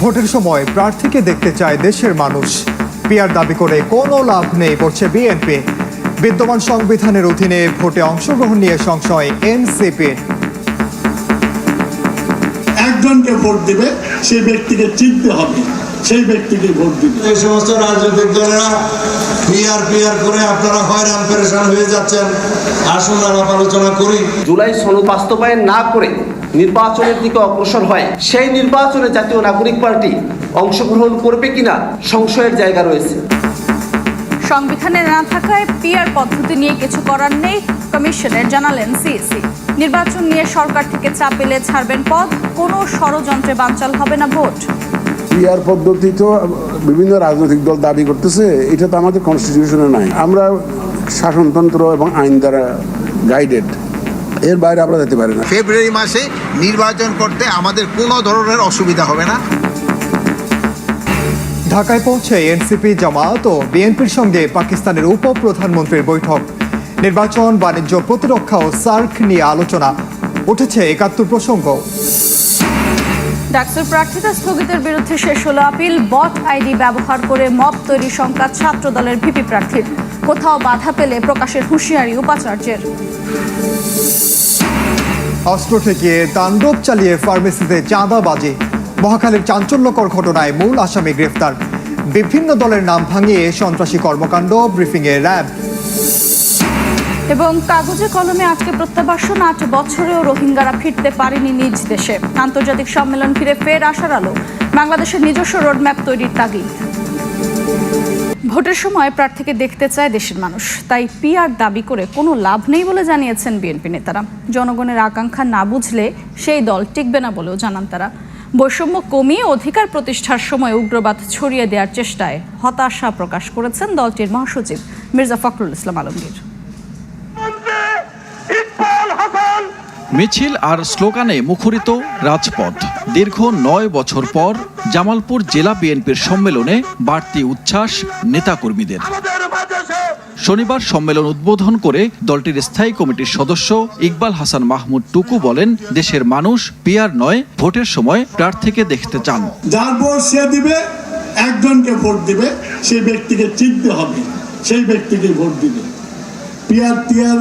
ভোটের সময় প্রার্থীকে দেখতে চায় দেশের মানুষ। পিয়ার দাবি করে কোনো লাভ নেই বলছে বিএনপি। বিদ্যমান সংবিধানের অধীনে ভোটে অংশগ্রহণ নিয়ে সংশয় এনসিপি। একজনকে ভোট দিবে সেই ব্যক্তিকে চিনতে হবে। সেই ব্যক্তিকে ভোট দিবে। এই সমস্ত রাজনৈতিক দলেরা পিয়ার পিয়ার করে আপনারা হয়রান পেরেশান হয়ে যাচ্ছেন। আসুন আলাপ আলোচনা করি। জুলাই সনদ বাস্তবায়ন না করে নির্বাচনের দিকে অগ্রসর হয়। সেই নির্বাচনে জাতীয় নাগরিক পার্টি অংশগ্রহণ করবে কিনা সংশয়ের জায়গা রয়েছে। সংবিধানে না থাকায় পিআর পদ্ধতি নিয়ে কিছু করার নেই কমিশনের জানালেন সিএসি নির্বাচন নিয়ে সরকার থেকে চাপ এলে ছাড়বেন পদ কোনো ষড়যন্ত্রে বানচাল হবে না ভোট। পিআর পদ্ধতি তো বিভিন্ন রাজনৈতিক দল দাবি করতেছে এটা তো আমাদের কনস্টিটিউশনে নাই। আমরা শাসনতন্ত্র এবং আইন দ্বারা গাইডেড এর বাইরে আমরা যেতে পারি না। ফেব্রুয়ারি মাসে নির্বাচন করতে আমাদের কোনো ধরনের অসুবিধা হবে না। ঢাকায় পৌঁছে এনসিপি জামাত ও বিএনপির সঙ্গে পাকিস্তানের উপ প্রধানমন্ত্রীর বৈঠক। নির্বাচন বাণিজ্য প্রতিরক্ষা ও সার্ক নিয়ে আলোচনা। উঠেছে একাত্তর প্রসঙ্গ। ডাকসুর প্রার্থিতা স্থগিতের বিরুদ্ধে শেষ হলো আপিল। বট আইডি ব্যবহার করে মব তৈরি সংখ্যা ছাত্র দলের ভিপি প্রার্থীর। কোথাও বাধা পেলে প্রকাশের হুঁশিয়ারি উপাচার্যের। অস্ত্র ঠেকিয়ে তাণ্ডব চালিয়ে ফার্মেসিতে চাঁদাবাজি। মহাখালীর চাঞ্চল্যকর ঘটনায় মূল আসামি গ্রেফতার। বিভিন্ন দলের নাম ভাঙিয়ে সন্ত্রাসী কর্মকাণ্ড, ব্রিফিংয়ে র্যাব। এবং কাগজে কলমে আজকে প্রত্যাবাসন আট বছরেও রোহিঙ্গারা ফিরতে পারেনি নিজ দেশে। আন্তর্জাতিক সম্মেলন ঘিরে ফের আসার আলো, বাংলাদেশের নিজস্ব রোডম্যাপ তৈরির তাগিদ। ভোটের সময় প্রার্থীকে দেখতে চায় দেশের মানুষ, তাই পিআর দাবি করে কোনো লাভ নেই বলে জানিয়েছেন বিএনপি নেতারা। জনগণের আকাঙ্ক্ষা না বুঝলে সেই দল টিকবে না বলেও জানান তারা। বৈষম্য কমিয়ে অধিকার প্রতিষ্ঠার সময় উগ্রবাদ ছড়িয়ে দেওয়ার চেষ্টায় হতাশা প্রকাশ করেছেন দলটির মহাসচিব মির্জা ফখরুল ইসলাম আলমগীর। মিছিল আর স্লোগানে মুখরিত রাজপথ। দীর্ঘ নয় বছর পর জামালপুর জেলা বিএনপির সম্মেলনে বাড়তি উচ্ছ্বাস নেতাকর্মীদের। শনিবার সম্মেলন উদ্বোধন করে দলটির স্থায়ী কমিটির সদস্য ইকবাল হাসান মাহমুদ টুকু বলেন, দেশের মানুষ পিয়ার নয়, ভোটের সময় প্রার্থীকে দেখতে চান। যার দিবে, একজনকে ভোট দিবে, সেই ব্যক্তিকে চিনতে হবে, সেই ব্যক্তিকে ভোট দিবে। পিয়ার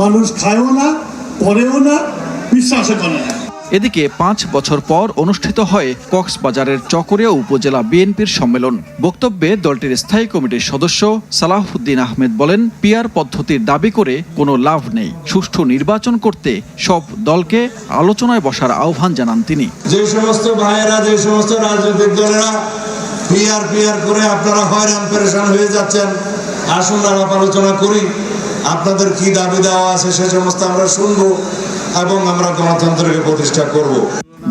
মানুষ খায়ও না পরেও না বিশ্বাসও করে না। এদিকে পাঁচ বছর পর অনুষ্ঠিত হয় কক্সবাজারের চকরিয়া উপজেলা বিএনপির সম্মেলন। বক্তব্যে দলটির স্থায়ী কমিটির সদস্য সালাহুদ্দিন আহমেদ বলেন পিয়ার পদ্ধতির দাবি করে কোনো লাভ নেই। সুষ্ঠু নির্বাচন করতে সব দলকে আলোচনায় বসার আহ্বান জানান তিনি। যে সমস্ত ভাইয়েরা যে সমস্ত রাজনৈতিক দলেরা পিয়ার পিয়ার করে আপনারা হয়রান পেরেশান হয়ে যাচ্ছেন আসুন আলাপ আলোচনা করি। আপনাদের কি দাবি দেওয়া আছে সে সমস্ত আমরা শুনব এবং আমরা গণতন্ত্রকে প্রতিষ্ঠা করব।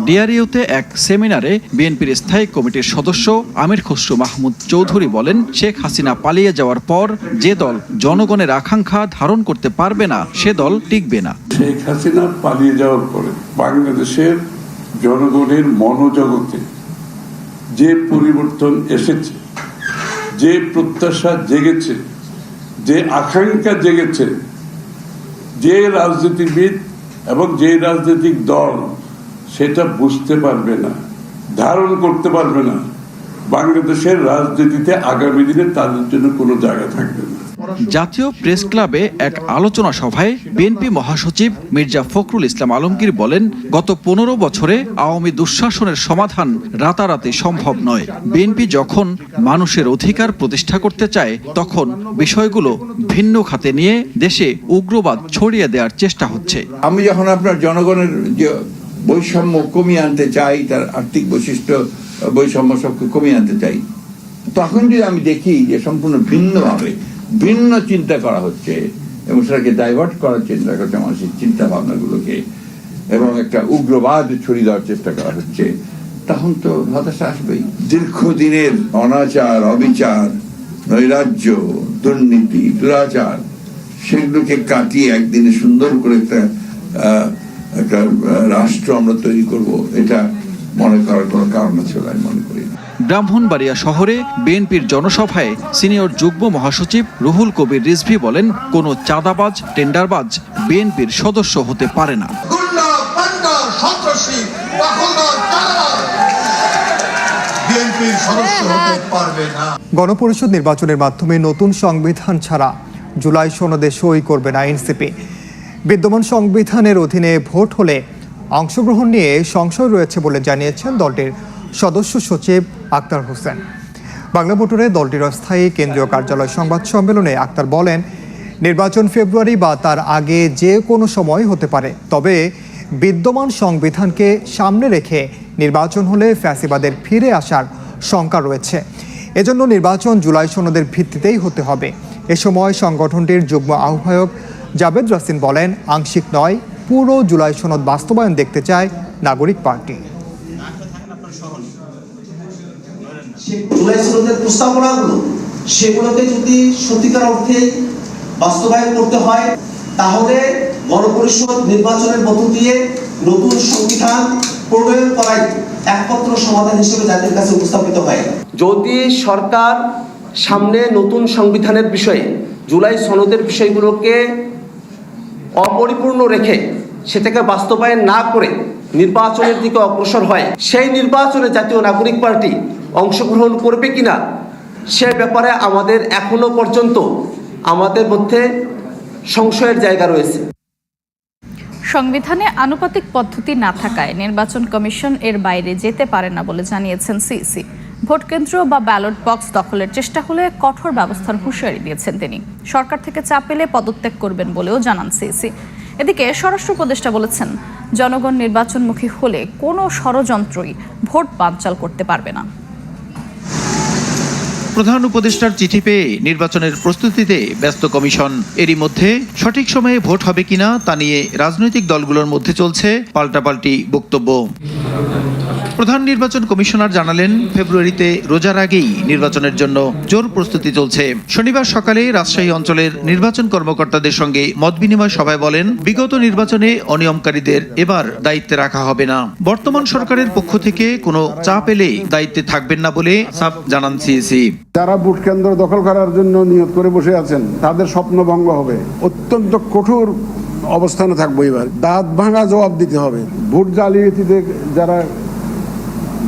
ডিআরইউতে এক সেমিনারে বিএনপির স্থায়ী কমিটির সদস্য আমির খসরু মাহমুদ চৌধুরী বলেন শেখ হাসিনা পালিয়ে যাওয়ার পর যে দল জনগণের আকাঙ্ক্ষা ধারণ করতে পারবে না সে দল টিকবে না। শেখ হাসিনা পালিয়ে যাওয়ার পরে বাংলাদেশের জনগণের মনোজগতে যে পরিবর্তন এসেছে যে প্রত্যাশা জেগেছে যে আকাঙ্ক্ষা জেগেছে যে রাজনীতিবিদ এবং যে রাজনৈতিক দল, সেটা বুঝতে পারবে না, ধারণ করতে পারবে না। বাংলাদেশের রাজনীতিতে আগামী দিনে তাদের জন্য কোনো জায়গা থাকবে না। জাতীয় প্রেস ক্লাবে এক আলোচনা সভায় বিএনপি মহাসচিব মির্জা ফখরুল ইসলাম আলমগীর বলেন গত পনেরো বছরে আওয়ামী দুঃশাসনের সমাধান রাতারাতি সম্ভব নয়। বিএনপি যখন মানুষের অধিকার প্রতিষ্ঠা করতে চায় তখন বিষয়গুলো ভিন্ন খাতে নিয়ে দেশে উগ্রবাদ ছড়িয়ে দেওয়ার চেষ্টা হচ্ছে। আমি যখন আপনার জনগণের যে বৈষম্য কমিয়ে আনতে চাই তার আর্থিক বৈশিষ্ট্য বৈষম্য সবকে কমিয়ে আনতে চাই। তখন যদি আমি দেখি যে সম্পূর্ণ ভিন্নভাবে, ভিন্ন চিন্তা করা হচ্ছে এবং সেটাকে ডাইভার্ট করার চিন্তা করছে মানুষের চিন্তা ভাবনাগুলোকে এবং একটা উগ্রবাদ ছড়িয়ে দেওয়ার চেষ্টা করা হচ্ছে, তখন তো হতাশা আসবেই। দীর্ঘদিনের অনাচার, অবিচার, নৈরাজ্য, দুর্নীতি, দুরাচার, সেগুলোকে কাটিয়ে একদিনে সুন্দর করে একটা একটা রাষ্ট্র আমরা তৈরি করব। এটা মনে করার কোনো কারণ আছে বলে আমি মনে করি না। ব্রাহ্মণবাড়িয়া শহরে বিএনপির জনসভায় সিনিয়র যুগ্ম মহাসচিব রুহুল কবির রিজভি বলেন কোনো চাঁদাবাজ টেন্ডারবাজ বিএনপির সদস্য হতে পারে না। হতে পারবে না। গণপরিষদ নির্বাচনের মাধ্যমে নতুন সংবিধান ছাড়া জুলাই সনদে সই করবে না এনসিপি। বিদ্যমান সংবিধানের অধীনে ভোট হলে অংশগ্রহণ নিয়ে সংশয় রয়েছে বলে জানিয়েছেন দলটির সদস্য সচিব আক্তার হোসেন। বাংলা মোটরে দলটির অস্থায়ী কেন্দ্রীয় কার্যালয় সংবাদ সম্মেলনে আক্তার বলেন, নির্বাচন ফেব্রুয়ারি বা তার আগে যে কোনো সময় হতে পারে, তবে বিদ্যমান সংবিধানকে সামনে রেখে নির্বাচন হলে ফ্যাসিবাদের ফিরে আসার শঙ্কা রয়েছে। এজন্য নির্বাচন জুলাই সনদের ভিত্তিতেই হতে হবে। এ সময় সংগঠনটির যুগ্ম আহ্বায়ক জাবেদ রাসিন বলেন, আংশিক নয় পুরো জুলাই সনদ বাস্তবায়ন দেখতে চায় নাগরিক পার্টি। জুলাই সনদের প্রস্তাবনাগুলো সেগুলোকে যদি সত্যিকার অর্থেই বাস্তবায়ন করতে হয় তাহলে গণপরিষদ নির্বাচনের মধ্য দিয়ে নতুন সংবিধান প্রণয়ন করাই একমাত্র সমাধান হিসেবে জাতির কাছে উপস্থাপিত হয়। যদি সরকার সামনে নতুন সংবিধানের বিষয়ে জুলাই সনদের বিষয়গুলোকে অপরিপূর্ণ রেখে সেটাকে বাস্তবায়ন না করে নির্বাচনের দিকে অগ্রসর হয়, সেই নির্বাচনে জাতীয় নাগরিক পার্টি অংশগ্রহণ করবে কিনা, সে ব্যাপারে আমাদের এখনও পর্যন্ত আমাদের মধ্যে সংশয়ের জায়গা রয়েছে। সংবিধানে আনুপাতিক পদ্ধতি না থাকায় নির্বাচন কমিশন এর বাইরে যেতে পারে না বলে জানিয়েছেন সিইসি ভোট কেন্দ্র বা ব্যালট বক্স দখলের চেষ্টা হলে কঠোর ব্যবস্থার হুঁশিয়ারি দিয়েছেন তিনি। সরকার থেকে চাপ পেলে পদত্যাগ করবেন বলেও জানান সিইসি। এদিকে স্বরাষ্ট্র উপদেষ্টা বলেছেন, জনগণ নির্বাচনমুখী হলে কোনো ষড়যন্ত্রই ভোট বানচাল করতে পারবে না। প্রধান উপদেষ্টার চিঠি পেয়ে নির্বাচনের প্রস্তুতিতে ব্যস্ত কমিশন। এরই মধ্যে সঠিক সময়ে ভোট হবে কিনা তা নিয়ে রাজনৈতিক দলগুলোর মধ্যে চলছে পাল্টাপাল্টি বক্তব্য। প্রধান নির্বাচন কমিশনার জানালেন, ফেব্রুয়ারিতে রোজার আগেই নির্বাচনের জন্য জোর প্রস্তুতি চলছে। শনিবার সকালে রাজশাহী অঞ্চলের নির্বাচন কর্মকর্তাদের সঙ্গে মত বিনিময় সভায় বলেন, বিগত নির্বাচনে অনিয়মকারীদের এবার দায়িত্বে রাখা হবে না। বর্তমান সরকারের পক্ষ থেকে কোনো চাপ এলে দায়িত্বে থাকবেন না বলে সাপ জানান সিএসি। যারা ভোট কেন্দ্র দখল করার জন্য নিয়োগ করে বসে আছেন, তাদের স্বপ্ন ভঙ্গ হবে। অত্যন্ত কঠোর অবস্থানে থাকব এবার। দাঁত ভাঙা জবাব দিতে হবে। ভোট জালিয়াতিতে যারা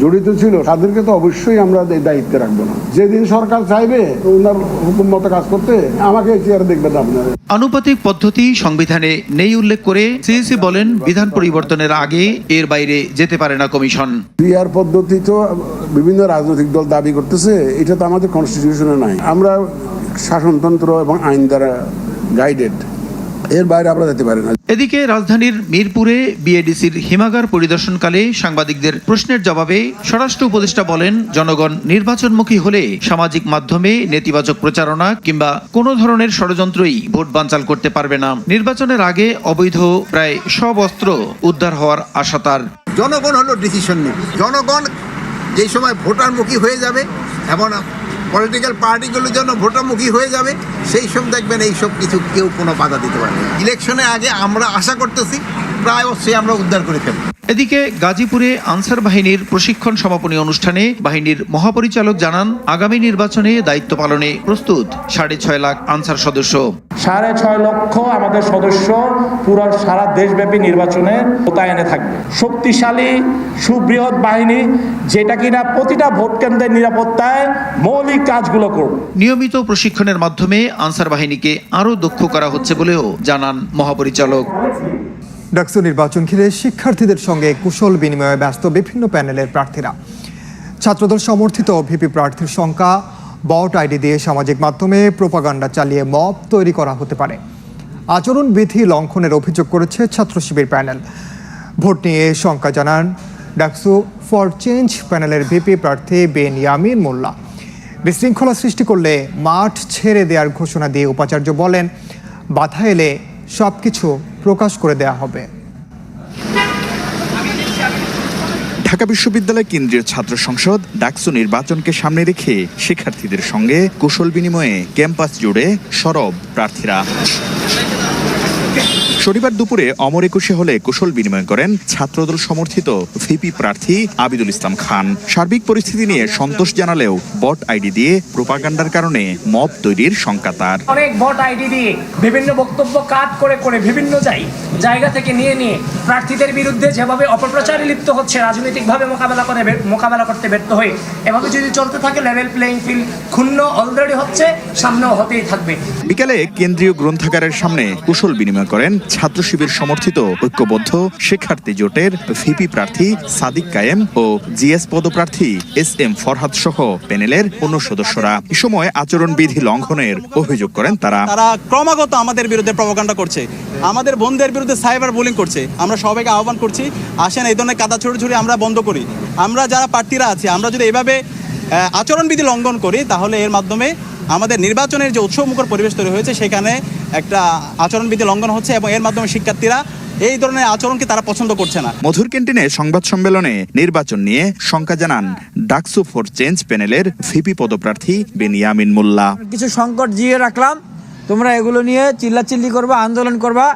জড়িত ছিল তাদেরকে তো অবশ্যই আমরা দায়িত্বে রাখব না। যেদিন সরকার চাইবে ওনার হুকুম মতো কাজ করতে আমাকে চেয়ারে দেখবেন আপনারা। আনুপাতিক পদ্ধতি সংবিধানে নেই উল্লেখ করে সিএসি বলেন বিধান পরিবর্তনের আগে এর বাইরে যেতে পারে না কমিশন। ক্রিয়ার পদ্ধতি তো বিভিন্ন রাজনৈতিক দল দাবি করতেছে এটা তো আমাদের কনস্টিটিউশনে নাই। আমরা শাসনতন্ত্র এবং আইন দ্বারা গাইডেড এর বাইরে আমরা যেতে পারি না। এদিকে রাজধানীর মিরপুরে বিএডিসির হিমাগার পরিদর্শনকালে সাংবাদিকদের প্রশ্নের জবাবে স্বরাষ্ট্র উপদেষ্টা বলেন জনগণ নির্বাচনমুখী হলে সামাজিক মাধ্যমে নেতিবাচক প্রচারণা কিংবা কোনো ধরনের ষড়যন্ত্রই ভোট বানচাল করতে পারবে না। নির্বাচনের আগে অবৈধ প্রায় সব অস্ত্র উদ্ধার হওয়ার আশা তার। জনগণ হলো ডিসিশন নেবে জনগণ যেই সময় ভোটারমুখী হয়ে যাবে এবং পলিটিক্যাল পার্টিগুলোর জন্য ভোটামুখী হয়ে যাবে, সেই সব দেখবেন এই সব কিছু কেউ কোনো বাধা দিতে পারবে না। ইলেকশনের আগে আমরা আশা করতেছি প্রায় অবশ্যই আমরা উদ্ধার করে ফেলব এদিকে গাজীপুরে আনসার বাহিনীর প্রশিক্ষণ সমাপনী অনুষ্ঠানে বাহিনীর মহাপরিচালক জানান আগামী নির্বাচনে দায়িত্ব পালনে প্রস্তুত সাড়ে ছয় লাখ আনসার সদস্য। সাড়ে ছয় লক্ষ আমাদের সদস্য পুরো সারা দেশব্যাপী নির্বাচনে মোতায়েনে থাকবে। শক্তিশালী সুবৃহৎ বাহিনী যেটা কিনা প্রতিটা ভোট কেন্দ্রের নিরাপত্তায় মৌলিক কাজগুলো করবে। নিয়মিত প্রশিক্ষণের মাধ্যমে আনসার বাহিনীকে আরও দক্ষ করা হচ্ছে বলেও জানান মহাপরিচালক। ডাকসু নির্বাচন ঘিরে শিক্ষার্থীদের সঙ্গে কুশল বিনিময়ে ব্যস্ত বিভিন্ন প্যানেলের প্রার্থীরা। ছাত্রদল সমর্থিত ভিপি প্রার্থীর সংখ্যা, বট আইডি দিয়ে সামাজিক মাধ্যমে প্রোপাগান্ডা চালিয়ে মব তৈরি করা হতে পারে। আচরণ বিধি লঙ্ঘনের অভিযোগ করেছে ছাত্র শিবির প্যানেল। ভোট নিয়ে শঙ্কা জানান ডাকসু ফর চেঞ্জ প্যানেলের ভিপি প্রার্থী বেন ইয়ামিন মোল্লা। বিশৃঙ্খলা সৃষ্টি করলে মাঠ ছেড়ে দেওয়ার ঘোষণা দিয়ে উপাচার্য বলেন, বাধা এলে সব কিছু প্রকাশ করে দেয়া হবে। ঢাকা বিশ্ববিদ্যালয় কেন্দ্রীয় ছাত্র সংসদ ডাকসু নির্বাচনকে সামনে রেখে শিক্ষার্থীদের সঙ্গে কুশল বিনিময়ে ক্যাম্পাস জুড়ে সরব প্রার্থীরা। শনিবার দুপুরে অমর একুশে হলে কুশল বিনিময় করেন ছাত্রদল সমর্থিত ভিপি প্রার্থী আবিদুল ইসলাম খান। সার্বিক পরিস্থিতি নিয়ে সন্তোষ জানালেও বট আইডি দিয়ে প্রোপাগান্ডার কারণে মব তৈরির শঙ্কা তার। অনেক ভোট আইডি দিয়ে বিভিন্ন বক্তব্য কাট করে করে বিভিন্ন যাই জায়গা থেকে নিয়ে নিয়ে প্রার্থীদের বিরুদ্ধে যেভাবে অপপ্রচারে লিপ্ত হচ্ছে রাজনৈতিকভাবে মোকাবেলা করে মোকাবেলা করতে ব্যর্থ হয়ে এভাবে যদি চলতে থাকে লেভেল প্লেইং ফিল্ড ক্ষুণ্ণ অলরেডি হচ্ছে সামনেও হতেই থাকবে। বিকেলে কেন্দ্রীয় গ্রন্থাগারের সামনে কুশল বিনিময় করেন ছাত্র শিবির সমর্থিত ঐক্যবদ্ধ শিক্ষার্থী জোটের ভিপি প্রার্থী সাদিক কায়েম ও জিএস পদপ্রার্থী এস এম ফরহাদ সহ প্যানেলের অন্য সদস্যরা। এ সময় আচরণবিধি লঙ্ঘনের অভিযোগ করেন তারা। তারা ক্রমাগত আমাদের বিরুদ্ধে প্রপাগান্ডা করছে। আমাদের বন্ধুদের বিরুদ্ধে সাইবার বুলিং করছে। আমরা সবাইকে আহ্বান করছি, আসেন এই ধরনের কাদা ছড়ি ছড়ি আমরা বন্ধ করি। আমরা যারা প্রার্থীরা আছি, আমরা যদি এভাবে আচরণবিধি লঙ্ঘন করি, তাহলে এর মাধ্যমে আমাদের নির্বাচনের যে উৎসবমুখর পরিবেশ তৈরি হয়েছে সেখানে একটা আচরণবিধি লঙ্ঘন হচ্ছে এবং এর মাধ্যমে শিক্ষার্থীরা এই ধরনের আচরণকে তারা পছন্দ করছে না। মধুর ক্যান্টিনে সংবাদ সম্মেলনে নির্বাচন নিয়ে শঙ্কা জানান ডাকসু ফর চেঞ্জ প্যানেলের ভিপি পদপ্রার্থী বেনিয়ামিন মোল্লা। কিছু সংকট জিয়ে রাখলাম। তোমরা এগুলো নিয়ে চিল্লাচিল্লি করবা আন্দোলন করবা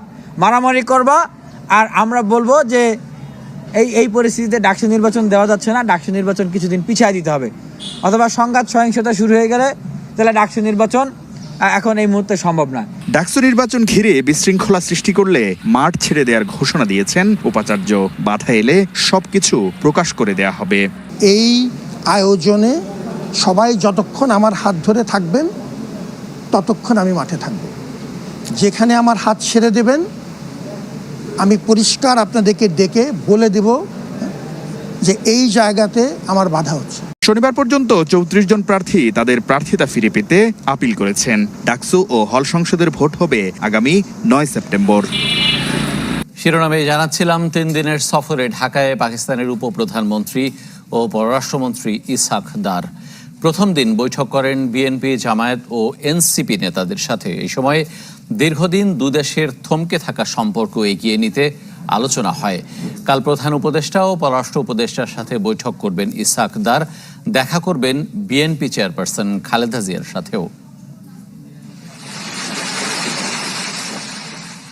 মারামারি করবা। আর আমরা বলব যে এই এই পরিস্থিতিতে ডাকসু নির্বাচন দেওয়া যাচ্ছে না। ডাকসু নির্বাচন কিছুদিন পিছিয়ে দিতে হবে। অথবা সংঘাত সহিংসতা শুরু হয়ে গেলে তাহলে ডাকসু নির্বাচন এখন এই মুহূর্তে সম্ভব না ডাকসু নির্বাচন ঘিরে বিশৃঙ্খলা সৃষ্টি করলে মাঠ ছেড়ে দেওয়ার ঘোষণা দিয়েছেন উপাচার্য। বাধা এলে সবকিছু প্রকাশ করে দেয়া হবে। এই আয়োজনে সবাই যতক্ষণ আমার হাত ধরে থাকবেন ততক্ষণ আমি মাঠে থাকব। যেখানে আমার হাত ছেড়ে দেবেন আমি পরিষ্কার আপনাদেরকে ডেকে বলে দেব যে এই জায়গাতে আমার বাধা হচ্ছে। শনিবার পর্যন্ত চৌত্রিশ জন প্রার্থী তাদের প্রার্থিতা ফিরে পেতে আপিল করেছেন। ডাকসু ও হল সংসদের ভোট হবে আগামী নয় সেপ্টেম্বর। শিরোনামে জানাচ্ছিলাম তিন দিনের সফরে ঢাকায় পাকিস্তানের উপপ্রধানমন্ত্রী ও পররাষ্ট্রমন্ত্রী ইসাক দার। প্রথম দিন বৈঠক করেন বিএনপি জামায়াত ও এনসিপি নেতাদের সাথে। এই সময় দীর্ঘদিন দুদেশের থমকে থাকা সম্পর্ক এগিয়ে নিতে আলোচনা হয়। কাল প্রধান উপদেষ্টা ও পররাষ্ট্র উপদেষ্টার সাথে বৈঠক করবেন ইসাক দার। দেখা করবেন বিএনপি চেয়ারপারসন খালেদা জিয়ার সাথেও।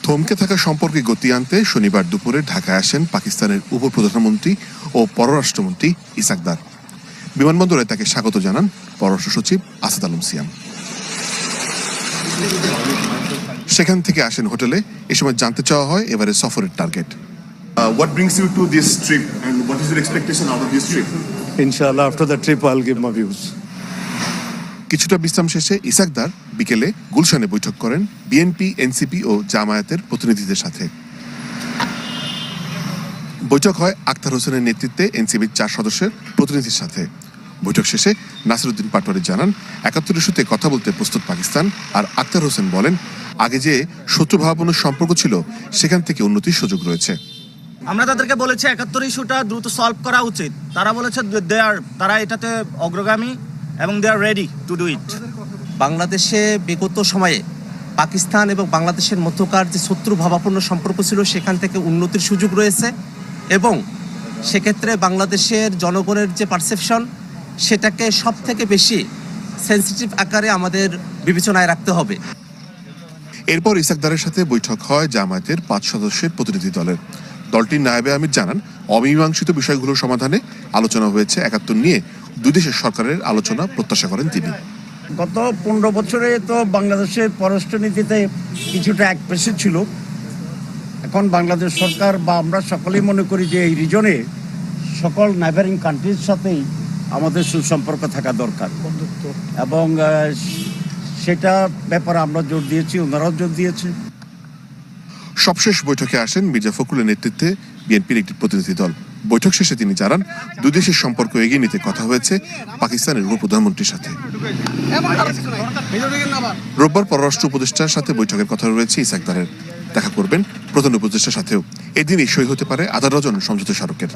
থমকে থাকা সম্পর্কে গতি আনতে শনিবার দুপুরে ঢাকায় আসেন পাকিস্তানের উপপ্রধানমন্ত্রী ও পররাষ্ট্রমন্ত্রী ইসাকদার বিমানবন্দরে তাকে স্বাগত জানান পররাষ্ট্র সচিব আসাদ আলম সিয়াম। সেখান থেকে আসেন হোটেলে এ সময় জানতে চাওয়া হয় এবারে সফরের target. What brings you to this trip and what is your expectation out of this trip? ইনশাআল্লাহ after the trip I'll give my views কিছুটা বিশ্রাম শেষে ইসাকদার বিকেলে গুলশানে বৈঠক করেন বিএনপি এনসিপি ও জামায়াতের প্রতিনিধিদের সাথে। বৈঠক হয় আক্তার হোসেনের নেতৃত্বে এনসিবির চার সদস্যের প্রতিনিধির সাথে। বৈঠক শেষে নাসিরুদ্দিন পাটোয়ারি জানান একাত্তর ইস্যুতে কথা বলতে প্রস্তুত পাকিস্তান আর আক্তার হোসেন বলেন আগে যে শত্রু শত্রুভাবাপন্ন সম্পর্ক ছিল সেখান থেকে উন্নতির সুযোগ রয়েছে। আমরা তাদেরকে বলেছি একাত্তর ইস্যুটা দ্রুত সলভ করা উচিত। তারা বলেছে দে আর তারা এটাতে অগ্রগামী এবং they are ready to do it বাংলাদেশে বিগত সময়ে পাকিস্তান এবং বাংলাদেশের মধ্যকার যে শত্রু ভাবাপন্ন সম্পর্ক ছিল সেখান থেকে উন্নতির সুযোগ রয়েছে এবং সেক্ষেত্রে বাংলাদেশের জনগণের যে পারসেপশন সেটাকে সব থেকে বেশি সেন্সিটিভ আকারে আমাদের বিবেচনায় রাখতে হবে। এরপর ইসাকদারের সাথে বৈঠক হয় জামায়াতের পাঁচ সদস্যের প্রতিনিধি দলের। দলটির নায়েবে আমির জানান অমীমাংসিত বিষয়গুলোর সমাধানে আলোচনা হয়েছে একাত্তর নিয়ে। দুই দেশের সরকারের আলোচনা প্রত্যাশা করেন তিনি। গত পনেরো বছরে তো বাংলাদেশের পররাষ্ট্রনীতিতে কিছুটা এক পেশে ছিল। এখন বাংলাদেশ সরকার বা আমরা সকলেই মনে করি যে এই রিজনে সকল নাইবারিং কান্ট্রির সাথেই আমাদের সুসম্পর্ক থাকা দরকার। এবং সেটা ব্যাপারে আমরা জোর দিয়েছি, ওনারাও জোর দিয়েছে। সবশেষ বৈঠকে আসেন মির্জা ফখরুলের নেতৃত্বে বিএনপির একটি প্রতিনিধি দল। বৈঠক শেষে তিনি জানান, দুই দেশের সম্পর্ক এগিয়ে নিতে কথা হয়েছে পাকিস্তানের উপপ্রধানমন্ত্রীর সাথে। রোববার পররাষ্ট্র উপদেষ্টার সাথে বৈঠকের কথা রয়েছে ইসাকদারের দেখা করবেন প্রধান উপদেষ্টার সাথেও। এদিনই সই হতে পারে আধা ডজন সমঝোতা স্মারকের